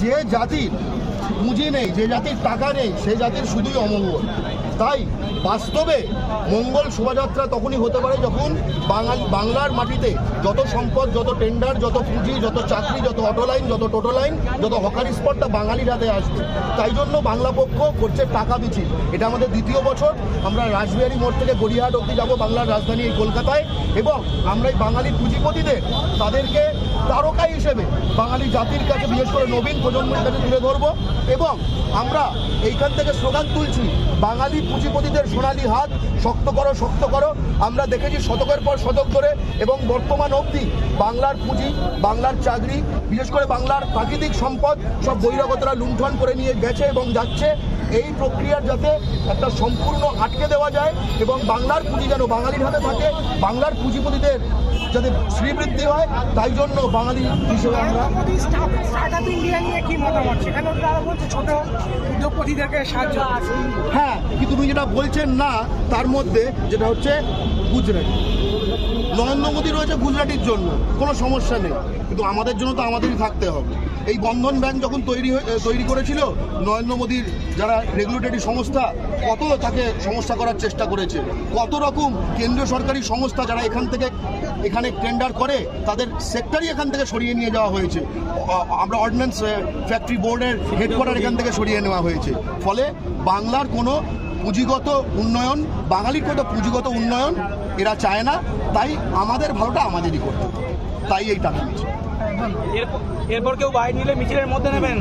যে জাতির পুঁজি নেই যে জাতির টাকা নেই সেই জাতির শুধুই অমঙ্গল। তাই বাস্তবে মঙ্গল শোভাযাত্রা তখনই হতে পারে যখন বাঙাল, বাংলার মাটিতে যত সম্পদ, যত টেন্ডার যত পুঁজি, যত চাকরি, যত অটো লাইন যত টোটো লাইন যত হকারি স্পটটা বাঙালির হাতে আসবে। তাই জন্য বাংলা পক্ষ করছে টাকা মিছিল। এটা আমাদের দ্বিতীয় বছর। আমরা রাসবিহারী মোড় থেকে গড়িয়াহাট অব্দি যাব বাংলার রাজধানী এই কলকাতায় এবং আমরা এই বাঙালি পুঁজিপতিদের তাদেরকে তারকা হিসেবে বাঙালি জাতির কাছে বিশেষ করে নবীন প্রজন্মের কাছে তুলে ধরবো এবং আমরা এইখান থেকে স্লোগান তুলছি বাঙালি পুঁজিপতিদের সোনালি হাত, শক্ত করো শক্ত করো। আমরা দেখেছি শতকের পর শতক ধরে এবং বর্তমান অবধি বাংলার পুঁজি, বাংলার চাকরি, বিশেষ করে বাংলার প্রাকৃতিক সম্পদ সব বহিরাগতরা লুণ্ঠন করে নিয়ে গেছে এবং যাচ্ছে। এই প্রক্রিয়ার যাতে একটা সম্পূর্ণ আটকে দেওয়া যায় এবং বাংলার পুঁজি যেন বাঙালির হাতে থাকে, বাংলার পুঁজিপতিদের যাতে শ্রীবৃদ্ধি হয় তাই জন্য বাঙালি হিসেবে আমরা স্টার্ট আপ ইন্ডিয়া নিয়ে কি মতামত? সেখানে তারা বলছে ছোট উদ্যোগপতিদেরকে সাহায্য। হ্যাঁ কিন্তু তুমি যেটা বলছেন না তার মধ্যে যেটা হচ্ছে গুজরাট। নরেন্দ্র মোদী রয়েছে গুজরাটির জন্য কোনো সমস্যা নেই। কিন্তু আমাদের জন্য তো আমাদেরই থাকতে হবে। এই বন্ধন ব্যাংক যখন তৈরি তৈরি করেছিল, নরেন্দ্র মোদীর যারা রেগুলেটরি সংস্থা, কত তাকে সমস্যা করার চেষ্টা করেছে? কত রকম কেন্দ্রীয় সরকারি সংস্থা যারা এখান থেকে, এখানে টেন্ডার করে, তাদের সেক্টরই এখান থেকে সরিয়ে নিয়ে যাওয়া হয়েছে। আমরা অর্ডিন্যান্স ফ্যাক্টরি বোর্ডের হেডকোয়ার্টার এখান থেকে সরিয়ে নেওয়া হয়েছে। ফলে বাংলার কোনো পুঁজিগত উন্নয়ন, বাঙালির কোনো পুঁজিগত উন্নয়ন এরা চায় না। তাই আমাদের ভালোটা আমাদেরই করতে তাই এই টাকা নিচ্ছে। এরপর কেউ বাইরে নিলে মিছিলের মধ্যে নেবেন।